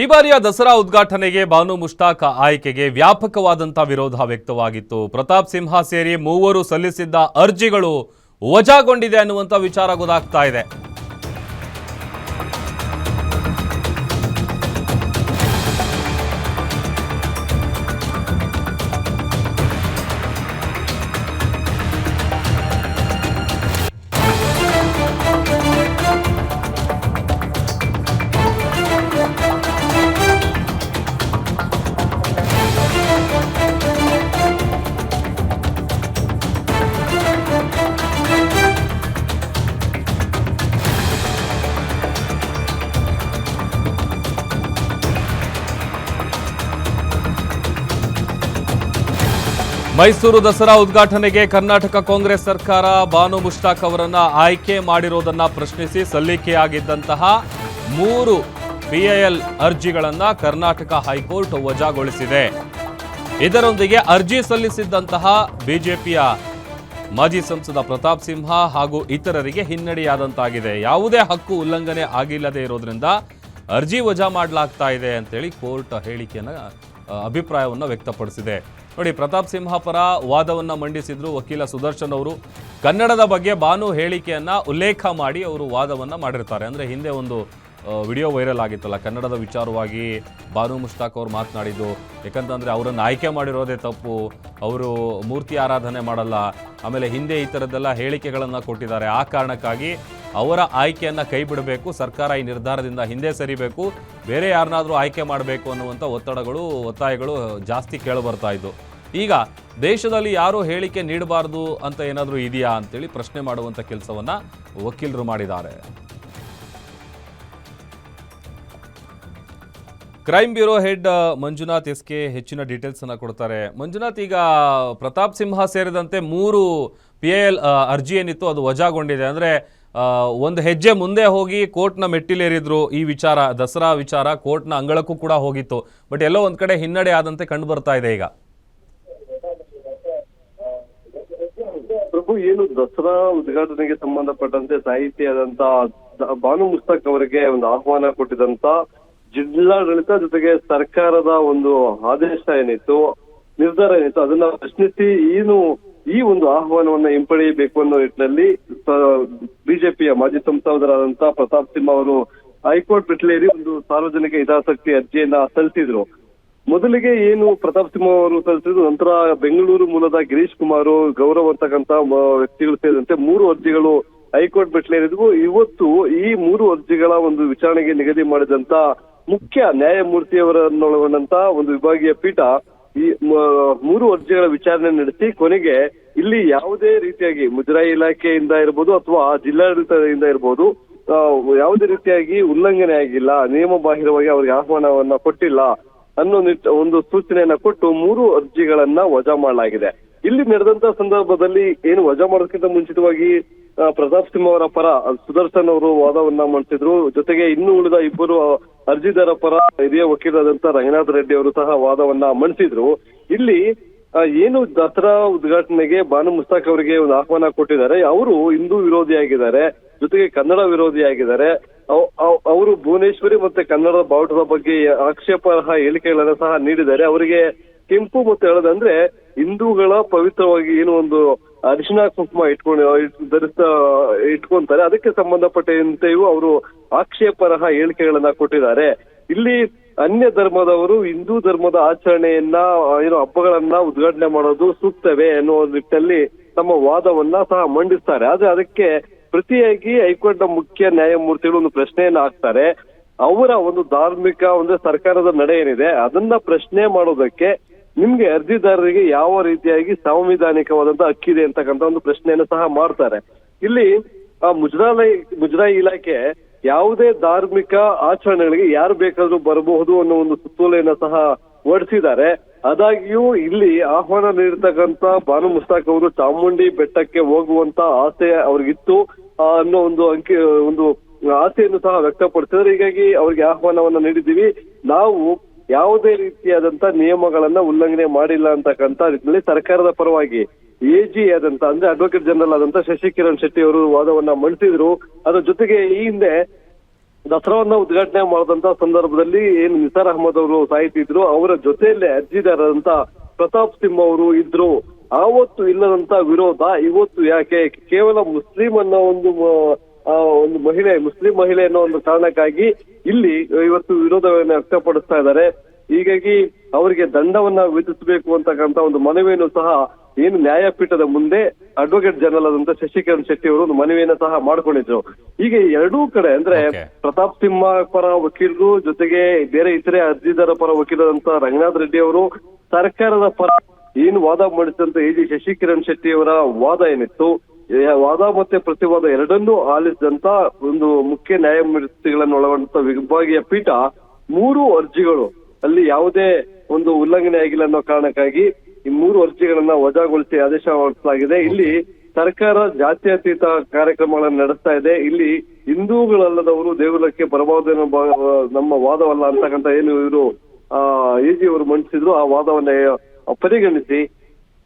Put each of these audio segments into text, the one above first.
ಈ ಬಾರಿಯ ದಸರಾ ಉದ್ಘಾಟನೆಗೆ ಬಾನು ಮುಷ್ತಾಕ್ ಆಯ್ಕೆಗೆ ವ್ಯಾಪಕವಾದಂಥ ವಿರೋಧ ವ್ಯಕ್ತವಾಗಿತ್ತು. ಪ್ರತಾಪ್ ಸಿಂಹ ಸೇರಿ ಮೂವರು ಸಲ್ಲಿಸಿದ್ದ ಅರ್ಜಿಗಳು ವಜಾಗೊಂಡಿದೆ ಅನ್ನುವಂಥ ವಿಚಾರ ಗೊತ್ತಾಗ್ತಾ ಇದೆ. ಮೈಸೂರು ದಸರಾ ಉದ್ಘಾಟನೆಗೆ ಕರ್ನಾಟಕ ಕಾಂಗ್ರೆಸ್ ಸರ್ಕಾರ ಬಾನು ಮುಷ್ತಾಕ್ ಅವರನ್ನ ಆಯ್ಕೆ ಮಾಡಿರೋದನ್ನ ಪ್ರಶ್ನಿಸಿ ಸಲ್ಲಿಕೆಯಾಗಿದ್ದಂತಹ ಮೂರು ಪಿಐಎಲ್ ಅರ್ಜಿಗಳನ್ನ ಕರ್ನಾಟಕ ಹೈಕೋರ್ಟ್ ವಜಾಗೊಳಿಸಿದೆ. ಇದರೊಂದಿಗೆ ಅರ್ಜಿ ಸಲ್ಲಿಸಿದ್ದಂತಹ ಬಿಜೆಪಿಯ ಮಾಜಿ ಸಂಸದ ಪ್ರತಾಪ್ ಸಿಂಹ ಹಾಗೂ ಇತರರಿಗೆ ಹಿನ್ನಡೆಯಾದಂತಾಗಿದೆ. ಯಾವುದೇ ಹಕ್ಕು ಉಲ್ಲಂಘನೆ ಆಗಿಲ್ಲದೆ ಇರೋದ್ರಿಂದ ಅರ್ಜಿ ವಜಾ ಮಾಡಲಾಗ್ತಾ ಇದೆ ಅಂತೇಳಿ ಕೋರ್ಟ್ ಹೇಳಿಕೆಯನ್ನು ಅಭಿಪ್ರಾಯವನ್ನು ಅಭಿಪ್ರಾಯವನ್ನ ವ್ಯಕ್ತಪಡಿಸಿದೆ. ನೋಡಿ, ಪ್ರತಾಪ್ ಸಿಂಹ ಪರ ವಾದವನ್ನು ಮಂಡಿಸಿದ್ರು ವಕೀಲ ಸುದರ್ಶನ್ ಅವರು. ಕನ್ನಡದ ಬಗ್ಗೆ ಬಾನು ಹೇಳಿಕೆಯನ್ನ ಉಲ್ಲೇಖ ಮಾಡಿ ಅವರು ವಾದವನ್ನು ಮಾಡಿರ್ತಾರೆ. ಅಂದ್ರೆ ಹಿಂದೆ ಒಂದು ವಿಡಿಯೋ ವೈರಲ್ ಆಗಿತ್ತಲ್ಲ, ಕನ್ನಡದ ವಿಚಾರವಾಗಿ ಬಾನು ಮುಷ್ತಾಕ್ ಅವರು ಮಾತನಾಡಿದ್ದು. ಯಾಕಂತಂದ್ರೆ ಅವರನ್ನು ಆಯ್ಕೆ ಮಾಡಿರೋದೇ ತಪ್ಪು, ಅವರು ಮೂರ್ತಿ ಆರಾಧನೆ ಮಾಡಲ್ಲ, ಆಮೇಲೆ ಹಿಂದೆ ಈ ಥರದ್ದೆಲ್ಲ ಹೇಳಿಕೆಗಳನ್ನು ಕೊಟ್ಟಿದ್ದಾರೆ. ಆ ಕಾರಣಕ್ಕಾಗಿ ಅವರ ಆಯ್ಕೆಯನ್ನು ಕೈ ಬಿಡಬೇಕು ಸರ್ಕಾರ ಈ ನಿರ್ಧಾರದಿಂದ ಹಿಂದೆ ಸರಿಬೇಕು, ಬೇರೆ ಯಾರನ್ನಾದರೂ ಆಯ್ಕೆ ಮಾಡಬೇಕು ಅನ್ನುವಂಥ ಒತ್ತಡಗಳು, ಒತ್ತಾಯಗಳು ಜಾಸ್ತಿ ಕೇಳಿಬರ್ತಾ ಇದ್ದು ಈಗ ದೇಶದಲ್ಲಿ ಯಾರು ಹೇಳಿಕೆ ನೀಡಬಾರದು ಅಂತ ಏನಾದರೂ ಇದೆಯಾ ಅಂತೇಳಿ ಪ್ರಶ್ನೆ ಮಾಡುವಂಥ ಕೆಲಸವನ್ನು ವಕೀಲರು ಮಾಡಿದ್ದಾರೆ. Crime bureau head Manjunath S K ಹೆಚ್ಚಿನ ಡೀಟೇಲ್ಸ್ ಅನ್ನ ಕೊಡ್ತಾರೆ. ಮಂಜುನಾಥ್, ಈಗ ಪ್ರತಾಪ್ ಸಿಂಹ ಸೇರಿದಂತೆ ಮೂರು ಪಿ ಎಲ್ ಅರ್ಜಿ ಏನಿತ್ತು ಅದು ವಜಾಗೊಂಡಿದೆ. ಅಂದ್ರೆ ಒಂದು ಹೆಜ್ಜೆ ಮುಂದೆ ಹೋಗಿ ಕೋರ್ಟ್ನ ಮೆಟ್ಟಿಲೇರಿದ್ರು ಈ ವಿಚಾರ, ದಸರಾ ವಿಚಾರ ಕೋರ್ಟ್ನ ಅಂಗಳಕ್ಕೂ ಕೂಡ ಹೋಗಿತ್ತು. ಬಟ್ ಎಲ್ಲೋ ಒಂದು ಕಡೆ ಹಿನ್ನಡೆ ಆದಂತೆ ಕಂಡು ಬರ್ತಾ ಇದೆ ಈಗ. ಪ್ರಭು ಏನು ದಸರಾ ಉದ್ಘಾಟನೆಗೆ ಸಂಬಂಧಪಟ್ಟಂತೆ ಸಾಹಿತಿಯಾದಂತ ಭಾನು ಮುಸ್ತಕ್ ಅವರಿಗೆ ಒಂದು ಆಹ್ವಾನ ಕೊಟ್ಟಿದಂತ ಜಿಲ್ಲಾಡಳಿತ ಜೊತೆಗೆ ಸರ್ಕಾರದ ಒಂದು ಆದೇಶ ಏನಿತ್ತು, ನಿರ್ಧಾರ ಏನಿತ್ತು, ಅದನ್ನ ಪ್ರಶ್ನಿಸಿ ಏನು ಈ ಒಂದು ಆಹ್ವಾನವನ್ನ ಹಿಂಪಡೆಯಬೇಕು ಅನ್ನೋ ನಿಟ್ಟಿನಲ್ಲಿ ಬಿಜೆಪಿಯ ಮಾಜಿ ಸಂಸದರಾದಂತ ಪ್ರತಾಪ್ ಸಿಂಹ ಅವರು ಹೈಕೋರ್ಟ್ ಮೆಟ್ಲೇರಿ ಒಂದು ಸಾರ್ವಜನಿಕ ಹಿತಾಸಕ್ತಿ ಅರ್ಜಿಯನ್ನ ಸಲ್ಲಿಸಿದ್ರು. ಮೊದಲಿಗೆ ಏನು ಪ್ರತಾಪ್ ಸಿಂಹ ಅವರು ಸಲ್ಲಿಸಿದ್ರು ನಂತರ ಬೆಂಗಳೂರು ಮೂಲದ ಗಿರೀಶ್ ಕುಮಾರ್ ಗೌರವ್ ಅಂತಕ್ಕಂತ ವ್ಯಕ್ತಿಗಳು ಸೇರಿದಂತೆ ಮೂರು ಅರ್ಜಿಗಳು ಹೈಕೋರ್ಟ್ ಮೆಟ್ಲೇರಿದ್ವು ಇವತ್ತು ಈ ಮೂರು ಅರ್ಜಿಗಳ ಒಂದು ವಿಚಾರಣೆಗೆ ನಿಗದಿ ಮಾಡಿದಂತ ಮುಖ್ಯ ನ್ಯಾಯಮೂರ್ತಿಯವರನ್ನೊಳಗೊಂಡಂತ ಒಂದು ವಿಭಾಗೀಯ ಪೀಠ ಈ ಮೂರು ಅರ್ಜಿಗಳ ವಿಚಾರಣೆ ನಡೆಸಿ ಕೊನೆಗೆ ಇಲ್ಲಿ ಯಾವುದೇ ರೀತಿಯಾಗಿ ಮುಜರಾಯಿ ಇಲಾಖೆಯಿಂದ ಇರ್ಬೋದು ಅಥವಾ ಜಿಲ್ಲಾಡಳಿತದಿಂದ ಇರ್ಬೋದು ಯಾವುದೇ ರೀತಿಯಾಗಿ ಉಲ್ಲಂಘನೆ ಆಗಿಲ್ಲ ನಿಯಮ ಬಾಹಿರವಾಗಿ ಅವರಿಗೆ ಆಹ್ವಾನವನ್ನ ಕೊಟ್ಟಿಲ್ಲ ಅನ್ನೋ ನಿಟ್ ಒಂದು ಸೂಚನೆಯನ್ನ ಕೊಟ್ಟು ಮೂರು ಅರ್ಜಿಗಳನ್ನ ವಜಾ ಮಾಡಲಾಗಿದೆ. ಇಲ್ಲಿ ನಡೆದಂತ ಸಂದರ್ಭದಲ್ಲಿ ಏನು ವಜಾ ಮಾಡೋದಕ್ಕಿಂತ ಮುಂಚಿತವಾಗಿ ಪ್ರತಾಪ್ ಸಿಂಹ ಅವರ ಪರ ಸುದರ್ಶನ್ ಅವರು ವಾದವನ್ನ ಮಂಡಿಸಿದ್ರು ಜೊತೆಗೆ ಇನ್ನು ಉಳಿದ ಇಬ್ಬರು ಅರ್ಜಿದಾರ ಪರ ಹಿರಿಯ ವಕೀಲರಾದಂತ ರಂಗನಾಥ್ ರೆಡ್ಡಿ ಅವರು ಸಹ ವಾದವನ್ನ ಮಂಡಿಸಿದ್ರು ಇಲ್ಲಿ ಏನು ದಸರಾ ಉದ್ಘಾಟನೆಗೆ ಬಾನು ಮುಸ್ತಾಕ್ ಅವರಿಗೆ ಒಂದು ಆಹ್ವಾನ ಕೊಟ್ಟಿದ್ದಾರೆ. ಅವರು ಹಿಂದೂ ವಿರೋಧಿಯಾಗಿದ್ದಾರೆ. ಜೊತೆಗೆ ಕನ್ನಡ ವಿರೋಧಿಯಾಗಿದ್ದಾರೆ. ಅವ್- ಅವ್- ಅವರು ಭುವನೇಶ್ವರಿ ಮತ್ತೆ ಕನ್ನಡದ ಬಾವುಟದ ಬಗ್ಗೆ ಆಕ್ಷೇಪಾರ್ಹ ಹೇಳಿಕೆಗಳನ್ನ ಸಹ ನೀಡಿದ್ದಾರೆ. ಅವರಿಗೆ ಕೆಂಪು ಮತ್ತೆ ಹೇಳೋದಂದ್ರೆ ಹಿಂದೂಗಳ ಪವಿತ್ರವಾಗಿ ಏನು ಒಂದು ಅರಿಶಿನ ಕುಂಕುಮ ಇಟ್ಕೊಂಡು ಇಟ್- ಧರಿಸ್ತಾ ಇಟ್ಕೊಂತಾರೆ. ಅದಕ್ಕೆ ಸಂಬಂಧಪಟ್ಟಂತೆಯೂ ಅವರು ಆಕ್ಷೇಪಾರ್ಹ ಹೇಳಿಕೆಗಳನ್ನ ಕೊಟ್ಟಿದ್ದಾರೆ. ಇಲ್ಲಿ ಅನ್ಯ ಧರ್ಮದವರು ಹಿಂದೂ ಧರ್ಮದ ಆಚರಣೆಯನ್ನ, ಏನು ಹಬ್ಬಗಳನ್ನ ಉದ್ಘಾಟನೆ ಮಾಡೋದು ಸೂಕ್ತವೇ ಅನ್ನೋ ನಿಟ್ಟಿನಲ್ಲಿ ತಮ್ಮ ವಾದವನ್ನ ಸಹ ಮಂಡಿಸ್ತಾರೆ. ಆದ್ರೆ ಅದಕ್ಕೆ ಪ್ರತಿಯಾಗಿ ಹೈಕೋರ್ಟ್ನ ಮುಖ್ಯ ನ್ಯಾಯಮೂರ್ತಿಗಳು ಒಂದು ಪ್ರಶ್ನೆಯನ್ನು ಹಾಕ್ತಾರೆ. ಅವರ ಒಂದು ಧಾರ್ಮಿಕ ಒಂದು ಸರ್ಕಾರದ ನಡೆ ಏನಿದೆ, ಅದನ್ನ ಪ್ರಶ್ನೆ ಮಾಡೋದಕ್ಕೆ ನಿಮ್ಗೆ ಅರ್ಜಿದಾರರಿಗೆ ಯಾವ ರೀತಿಯಾಗಿ ಸಾಂವಿಧಾನಿಕವಾದಂತ ಹಕ್ಕಿದೆ ಅಂತಕ್ಕಂಥ ಒಂದು ಪ್ರಶ್ನೆಯನ್ನು ಸಹ ಮಾಡ್ತಾರೆ. ಇಲ್ಲಿ, ಆ ಮುಜರಾಯಿ ಮುಜರಾಯಿ ಇಲಾಖೆ ಯಾವುದೇ ಧಾರ್ಮಿಕ ಆಚರಣೆಗಳಿಗೆ ಯಾರು ಬೇಕಾದ್ರೂ ಬರಬಹುದು ಅನ್ನೋ ಒಂದು ಸುತ್ತೋಲೆಯನ್ನ ಸಹ ಹೊರಡಿಸಿದ್ದಾರೆ. ಆದಾಗ್ಯೂ ಇಲ್ಲಿ ಆಹ್ವಾನ ನೀಡಿರ್ತಕ್ಕಂಥ ಬಾನು ಮುಸ್ತಾಕ್ ಅವರು ಚಾಮುಂಡಿ ಬೆಟ್ಟಕ್ಕೆ ಹೋಗುವಂತ ಆಸೆ ಅವ್ರಿಗಿತ್ತು. ಅನ್ನೋ ಒಂದು ಅಂಕಿ, ಒಂದು ಆಸೆಯನ್ನು ಸಹ ವ್ಯಕ್ತಪಡಿಸಿದ್ರೆ ಹೀಗಾಗಿ ಅವ್ರಿಗೆ ಆಹ್ವಾನವನ್ನ ನೀಡಿದ್ದೀವಿ. ನಾವು ಯಾವುದೇ ರೀತಿಯಾದಂತ ನಿಯಮಗಳನ್ನ ಉಲ್ಲಂಘನೆ ಮಾಡಿಲ್ಲ ಅಂತಕ್ಕಂತ ನಿಟ್ಟಿನಲ್ಲಿ ಸರ್ಕಾರದ ಪರವಾಗಿ ಎಜಿ ಆದಂತ, ಅಂದ್ರೆ ಅಡ್ವೊಕೇಟ್ ಜನರಲ್ ಆದಂತ ಶಶಿಕಿರಣ್ ಶೆಟ್ಟಿ ಅವರು ವಾದವನ್ನ ಮಂಡಿಸಿದ್ರು. ಅದರ ಜೊತೆಗೆ ಈ ಹಿಂದೆ ದಸರಾವನ್ನ ಉದ್ಘಾಟನೆ ಮಾಡಿದಂತ ಸಂದರ್ಭದಲ್ಲಿ ಏನು ನಿಸಾರ್ ಅಹಮದ್ ಅವರು ಸಾಹಿತಿ ಇದ್ರು ಅವರ ಜೊತೆಯಲ್ಲೇ ಅರ್ಜಿದಾರರಂತ ಪ್ರತಾಪ್ ಸಿಂಹ ಅವರು ಇದ್ರು. ಆವತ್ತು ಇಲ್ಲದಂತ ವಿರೋಧ ಇವತ್ತು ಯಾಕೆ ಕೇವಲ ಮುಸ್ಲಿಂ ಅನ್ನೋ ಒಂದು ಒಂದು ಮಹಿಳೆ ಮುಸ್ಲಿಂ ಮಹಿಳೆ ಅನ್ನೋ ಒಂದು ಕಾರಣಕ್ಕಾಗಿ ಇಲ್ಲಿ ಇವತ್ತು ವಿರೋಧವನ್ನು ವ್ಯಕ್ತಪಡಿಸ್ತಾ ಇದ್ದಾರೆ. ಹೀಗಾಗಿ ಅವರಿಗೆ ದಂಡವನ್ನ ವಿಧಿಸಬೇಕು ಅಂತಕ್ಕಂತ ಒಂದು ಮನವಿಯನ್ನು ಸಹ ಏನು ನ್ಯಾಯಪೀಠದ ಮುಂದೆ ಅಡ್ವೊಕೇಟ್ ಜನರಲ್ ಆದಂತ ಶಶಿಕರಣ್ ಶೆಟ್ಟಿ ಅವರು ಒಂದು ಮನವಿಯನ್ನ ಸಹ ಮಾಡ್ಕೊಂಡಿದ್ರು. ಈಗ ಎರಡೂ ಕಡೆ ಅಂದ್ರೆ ಪ್ರತಾಪ್ ಸಿಂಹ ಪರ ವಕೀಲರು ಜೊತೆಗೆ ಬೇರೆ ಇತರೆ ಅರ್ಜಿದಾರ ಪರ ವಕೀಲರಂತ ರಂಗನಾಥ್ ರೆಡ್ಡಿ ಅವರು ಸರ್ಕಾರದ ಪರ ಏನು ವಾದ ಮಾಡಿದಂತ ಎ ಜಿ ಶಶಿಕಿರಣ್ ಶೆಟ್ಟಿ ಅವರ ವಾದ ಏನಿತ್ತು? ವಾದ ಮತ್ತೆ ಪ್ರತಿವಾದ ಎರಡನ್ನೂ ಆಲಿಸಿದಂತ ಒಂದು ಮುಖ್ಯ ನ್ಯಾಯಮೂರ್ತಿಗಳನ್ನು ಒಳಗೊಂಡಂತ ವಿಭಾಗೀಯ ಪೀಠ ಮೂರು ಅರ್ಜಿಗಳು, ಅಲ್ಲಿ ಯಾವುದೇ ಒಂದು ಉಲ್ಲಂಘನೆ ಆಗಿಲ್ಲ ಅನ್ನೋ ಕಾರಣಕ್ಕಾಗಿ ಈ ಮೂರು ಅರ್ಜಿಗಳನ್ನ ವಜಾಗೊಳಿಸಿ ಆದೇಶ ಹೊರಡಿಸಲಾಗಿದೆ. ಇಲ್ಲಿ ಸರ್ಕಾರ ಜಾತ್ಯತೀತ ಕಾರ್ಯಕ್ರಮಗಳನ್ನು ನಡೆಸ್ತಾ ಇದೆ. ಇಲ್ಲಿ ಹಿಂದೂಗಳಲ್ಲದವರು ದೇಗುಲಕ್ಕೆ ಬರಬಹುದು ನಮ್ಮ ವಾದವಲ್ಲ ಅಂತಕ್ಕಂಥ ಏನು ಇವರು, ಆ ಎಜಿ ಅವರು ಮಂಡಿಸಿದ್ರು, ಆ ವಾದವನ್ನ ಪರಿಗಣಿಸಿ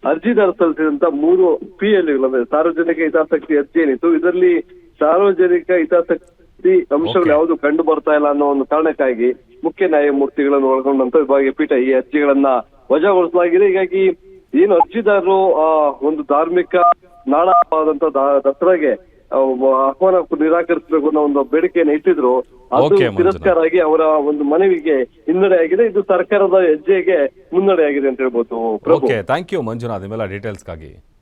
ಅರ್ಜಿದಾರ ಸಲ್ಲಿಸಿದಂತ ಮೂರು ಪಿ ಎಲ್ ಅಂದ್ರೆ ಸಾರ್ವಜನಿಕ ಹಿತಾಸಕ್ತಿ ಅರ್ಜಿ ಏನಿತ್ತು ಇದರಲ್ಲಿ ಸಾರ್ವಜನಿಕ ಹಿತಾಸಕ್ತಿ ಅಂಶಗಳು ಯಾವುದು ಕಂಡು ಬರ್ತಾ ಇಲ್ಲ ಅನ್ನೋ ಒಂದು ಕಾರಣಕ್ಕಾಗಿ ಮುಖ್ಯ ನ್ಯಾಯಮೂರ್ತಿಗಳನ್ನು ಒಳಗೊಂಡಂತ ವಿಭಾಗೀಯ ಪೀಠ ಈ ಅರ್ಜಿಗಳನ್ನ ವಜಾಗೊಳಿಸಲಾಗಿದೆ. ಹೀಗಾಗಿ ಏನು ಅರ್ಜಿದಾರರು ಆ ಒಂದು ಧಾರ್ಮಿಕ ನಾಡವಾದಂತ ದಸರಾಗೆ ಆಹ್ವಾನ ನಿರಾಕರಿಸಬೇಕು ಅನ್ನೋ ಒಂದು ಬೇಡಿಕೆಯನ್ನು ಇಟ್ಟಿದ್ರು. ಅದು. ತಿರಸ್ಕಾರ ಆಗಿ ಅವರ ಒಂದು ಮನವಿಗೆ ಹಿನ್ನಡೆ ಆಗಿದೆ. ಇದು ಸರ್ಕಾರದ ಹೆಜ್ಜೆಗೆ ಮುನ್ನಡೆ ಆಗಿದೆ ಅಂತ ಹೇಳ್ಬೋದು ಓಕೆ ಥ್ಯಾಂಕ್ ಯು ಮಂಜುನಾಥ್. ಡೀಟೇಲ್ಸ್ಗಾಗಿ